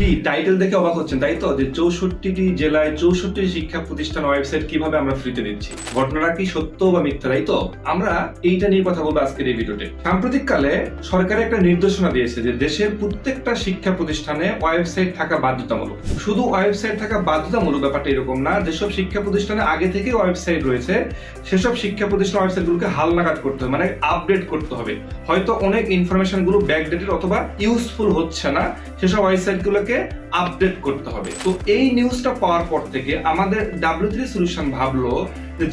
কি টাইটেল দেখে অবাক হচ্ছেন, তাই তো? যে চৌষট্টিটি জেলায় চৌষট্টি শিক্ষা প্রতিষ্ঠান ওয়েবসাইট কীভাবে আমরা ফ্রিতে দিচ্ছি? ঘটনাটা কি সত্য বা মিথ্যা, তাই তো? আমরা এইটা নিয়ে কথা বলব আজকের এই ভিডিওতে সাম্প্রতিককালে সরকার একটা নির্দেশনা দিয়েছে যে দেশের প্রত্যেকটা শিক্ষা প্রতিষ্ঠানে ওয়েবসাইট থাকা বাধ্যতামূলক। শুধু ওয়েবসাইট থাকা বাধ্যতামূলক ব্যাপারটা এরকম না, যেসব শিক্ষা প্রতিষ্ঠানে আগে থেকে ওয়েবসাইট রয়েছে, সেসব শিক্ষা প্রতিষ্ঠান ওয়েবসাইটগুলোকে হালনাগাদ করতে হবে মানে আপডেট করতে হবে। হয়তো অনেক ইনফরমেশনগুলো ব্যাকডেটেড অথবা ইউজফুল হচ্ছে না, সেসব ওয়েবসাইট গুলোকে আপডেট করতে হবে। তো এই নিউজটা পাওয়ার পর থেকে আমাদের ডাব্লিউ থ্রি সলিউশন ভাবলো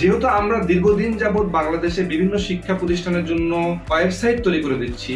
যেহেতু আমরা দীর্ঘদিন যাবৎ বাংলাদেশে বিভিন্ন শিক্ষা প্রতিষ্ঠানের জন্য ওয়েবসাইট তৈরি করে দিচ্ছি,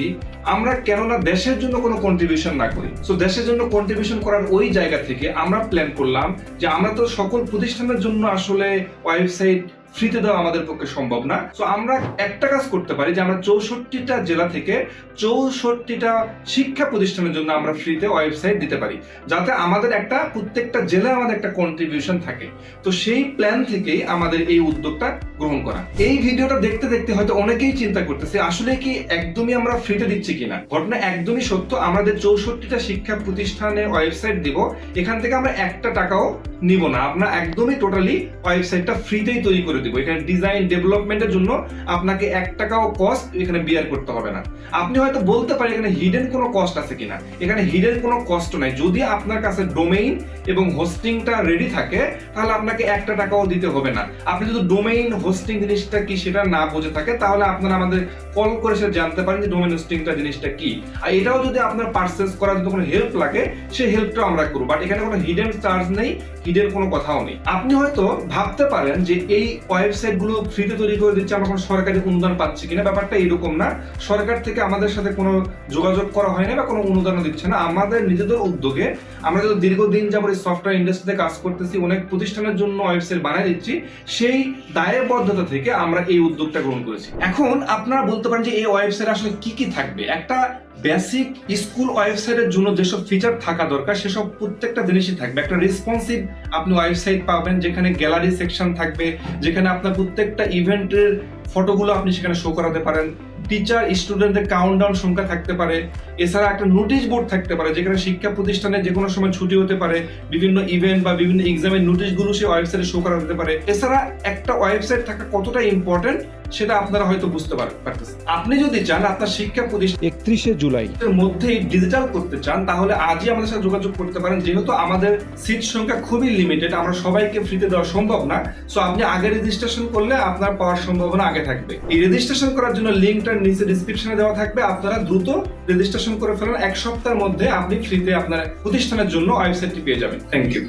আমরা কেননা দেশের জন্য কোনো কন্ট্রিবিউশন না করি। তো দেশের জন্য কন্ট্রিবিউশন করার ওই জায়গা থেকে আমরা প্ল্যান করলাম যে আমরা তো সকল প্রতিষ্ঠানের জন্য আসলে ওয়েবসাইট ফ্রিতে দেওয়া আমাদের পক্ষে সম্ভব না। তো আমরা একটা কাজ করতে পারি যে আমরা চৌষট্টিটা জেলা থেকে চৌষট্টিটা শিক্ষা প্রতিষ্ঠানের জন্য আমরা ফ্রিতে ওয়েবসাইট দিতে পারি। যাতে আমাদের একটা, প্রত্যেকটা জেলায় আমাদের একটা কন্ট্রিবিউশন থাকে। তো সেই প্ল্যান থেকেই আমাদের এই উদ্যোগটা গ্রহণ করা। এই ভিডিওটা দেখতে দেখতে হয়তো অনেকেই চিন্তা করতেছে, আসলে কি একদমই আমরা ফ্রিতে দিচ্ছি কিনা? ঘটনা একদমই সত্য আমাদের চৌষট্টিটা শিক্ষা প্রতিষ্ঠানে ওয়েবসাইট দিব, এখান থেকে আমরা একটা টাকাও নিব না। আমরা একদমই টোটালি ওয়েবসাইটটা ফ্রিতেই তৈরি করে দিব। এখানে ডিজাইন ডেভেলপমেন্টের জন্য আপনাকে এক টাকাও কস্ট এখানে বিয়ার করতে হবে না। আপনি হয়তো বলতে পারেন এখানে হিডেন কোনো কস্ট আছে কিনা। এখানে হিডেন কোনো কষ্ট নাই। যদি আপনার কাছে ডোমেইন এবং হোস্টিংটা রেডি থাকে, তাহলে আপনাকে একটা টাকাও দিতে হবে না। আপনি যদি ডোমেইন হোস্টিং জিনিসটা কি সেটা না বুঝে থাকে, তাহলে আপনারা আমাদের কল করে সেটা জানতে পারেন যে ডোমেইন হোস্টিংটা জিনিসটা কি। আর এটাও যদি আপনার পারচেস করার জন্য কোনো হেল্প লাগে সেই হেল্পটাও আমরা করব। বাট এখানে কোনো হিডেন চার্জ নেই হিডেন কোনো কথাও নেই। আপনি হয়তো ভাবতে পারেন যে এই ওয়েবসাইটগুলো ফ্রিতে তৈরি করে দিচ্ছে আমরা কোনো সরকারি অনুদান পাচ্ছি কিনা, ব্যাপারটা এরকম না। সরকার থেকে আমাদের সাথে কোনো যোগাযোগ করা হয় না বা কোনো অনুদানও দিচ্ছে না। আমাদের নিজেদের উদ্যোগে আমরা যদি দীর্ঘদিন যাবত এই সফটওয়্যার ইন্ডাস্ট্রিতে কাজ করতেছি, অনেক প্রতিষ্ঠানের জন্য ওয়েবসাইট বানিয়ে দিচ্ছি, সেই দায়বদ্ধতা থেকে আমরা এই উদ্যোগটা গ্রহণ করেছি। এখন আপনারা বলতে পারেন যে এই ওয়েবসাইট আসলে কি কি থাকবে? একটা বেসিক স্কুল ওয়েবসাইটের জন্য যেসব ফিচার থাকা দরকার, সেসব প্রত্যেকটা জিনিসই থাকবে। একটা রেসপন্সিভ আপনি ওয়েবসাইট পাবেন, যেখানে গ্যালারি সেকশন থাকবে, যেখানে আপনার প্রত্যেকটা ইভেন্টের ফটোগুলো আপনি সেখানে শো করাতে পারেন। টিচার স্টুডেন্টদের কাউন্টডাউন সংখ্যা থাকতে পারে। এছাড়া একটা নোটিশ বোর্ড থাকতে পারে যেখানে শিক্ষা প্রতিষ্ঠানে যে কোনো সময় ছুটি হতে পারে বিভিন্ন ইভেন্ট বা বিভিন্ন এক্সামের নোটিশগুলো সেই ওয়েবসাইটে শো করা যেতে পারে। এছাড়া একটা ওয়েবসাইট থাকা কতটা ইম্পর্টেন্ট সেটা আপনারা হয়তো বুঝতে পার- পারতেছেন। আপনি যদি চান আপনার শিক্ষা প্রতিষ্ঠান একত্রিশে জুলাই। এর মধ্যেই ডিজিটাল করতে চান তাহলে আজই আমাদের সাথে যোগাযোগ করতে পারেন। যেহেতু আমাদের সিট সংখ্যা খুবই লিমিটেড আমরা সবাইকে ফ্রিতে দেওয়া সম্ভব না। সো আপনি আগে রেজিস্ট্রেশন করলে আপনার পাওয়ার সম্ভাবনা আগে থাকবে। এই রেজিস্ট্রেশন করার জন্য লিঙ্কটা নিচে ডিসক্রিপশনে দেওয়া থাকবে, আপনারা দ্রুত রেজিস্ট্রেশন করে ফেলার এক সপ্তাহের মধ্যে আপনি ফ্রিতে আপনার প্রতিষ্ঠানের জন্য ওয়েবসাইটটি পেয়ে যাবেন। Thank you